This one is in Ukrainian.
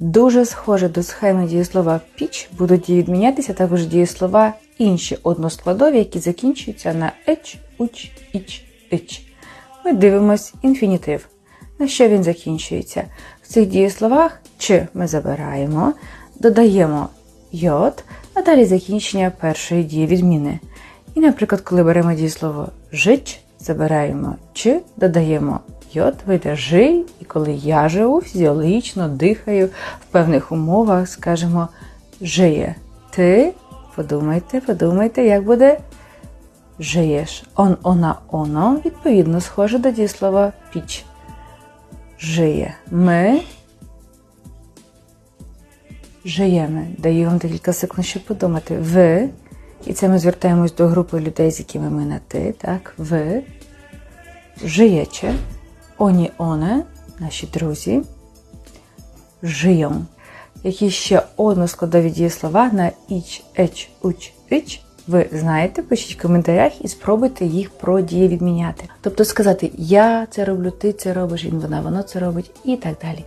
Дуже схоже до схеми дієслова піч будуть відмінятися також дієслова інші односкладові, які закінчуються на еч, уч, іч, ич. Ми дивимось інфінітив. На що він закінчується? В цих дієсловах чи ми забираємо, додаємо йод, а далі закінчення першої дії відміни. І, наприклад, коли беремо дієслово жич, забираємо чи, додаємо йод, жий, і коли я живу, фізіологічно дихаю в певних умовах, скажемо жиє. Ти подумайте, подумайте, як буде жиєш. Он, она, оно, відповідно, схоже до дієслова піч. Жиє. Ми жиємо. Даю вам декілька секунд, щоб подумати. Ви, і це ми звертаємось до групи людей, з якими ми на ти, так? Ви жиєте, оні оне, наші друзі, жиєм. Які ще односкладові дієслова на іч, еч, уч, іч, ви знаєте, пишіть в коментарях і спробуйте їх про дії відміняти. Тобто сказати я це роблю, ти це робиш, він, вона, воно це робить і так далі.